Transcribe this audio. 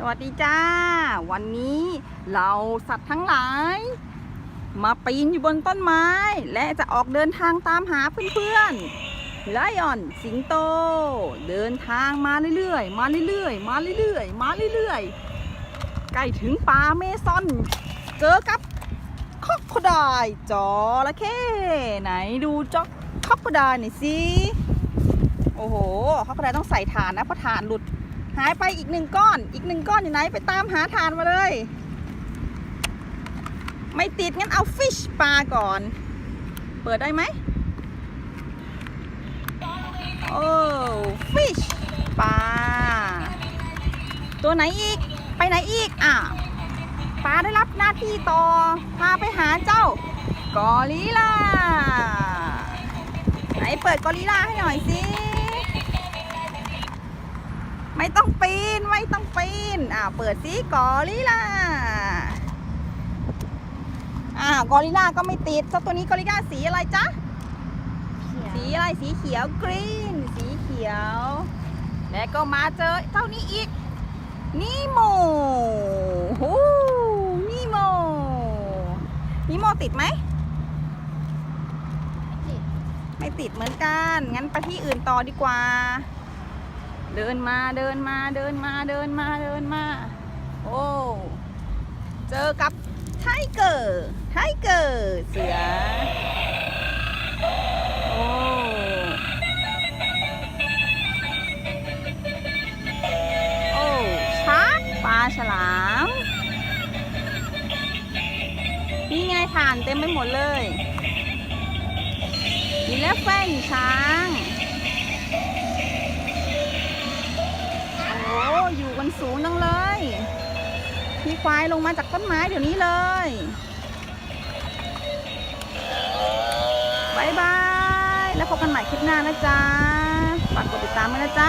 สวัสดีจ้า วันนี้เราสัตว์ทั้งหลาย มาปีนอยู่บนต้นไม้ และจะออกเดินทางตามหาเพื่อนๆไลออนสิงโต เดินทางมาเรื่อยๆ มาเรื่อยๆ มาเรื่อยๆ มาเรื่อยๆ ใกล้ถึงป่าเมซอน เจอกับคอกโคดายจอระเข้ไหนดูจอกคอกโคดายหน่อยสิโอ้โหคอกโคดายต้องใส่ฐานนะเพราะฐานหลุด หายไปอีกหนึ่งก้อน อีกหนึ่งก้อนอยู่ไหนไปตามหาทานมาเลย ไม่ติดงั้นเอาฟิชปลาก่อน เปิดได้ไหมโอ้ฟิชปลาตัวไหนอีก ไปไหนอีกอะปลาได้รับหน้าที่ต่อ พาไปหาเจ้ากอริลลาไหนเปิดกอริลลาให้หน่อยสิ ไม่ต้องปีน ไม่ต้องปีนอ่าเปิดสีกอริลลาอ่ากอริลลาก็ไม่ติดเจ้าตัวนี้กอริลลาสีอะไรจ๊ะสีอะไรสีเขียวกรีนสีเขียว และก็มาเจอเท่านี้อีกนิโมโอ้นิโมนิโมติดไหมไม่ติดเหมือนกัน งั้นไปที่อื่นต่อดีกว่า เดินมาเดินมาเดินมาเดินมาเดินมา โอ้ เจอกับไทเกอร์ไทเกอร์เสือ โอ้โอ้ชาร์กปลาฉลาม นี่ไงผ่านเต็มไปหมดเลยมีแล้วแฟนช้างีควายลงมาจากต้นไม้เดี๋ยวนี้เลยบายบาย แล้วพบกันใหม่คลิปหน้านะจ๊ะ ฝากกดติดตามด้วยนะจ๊ะ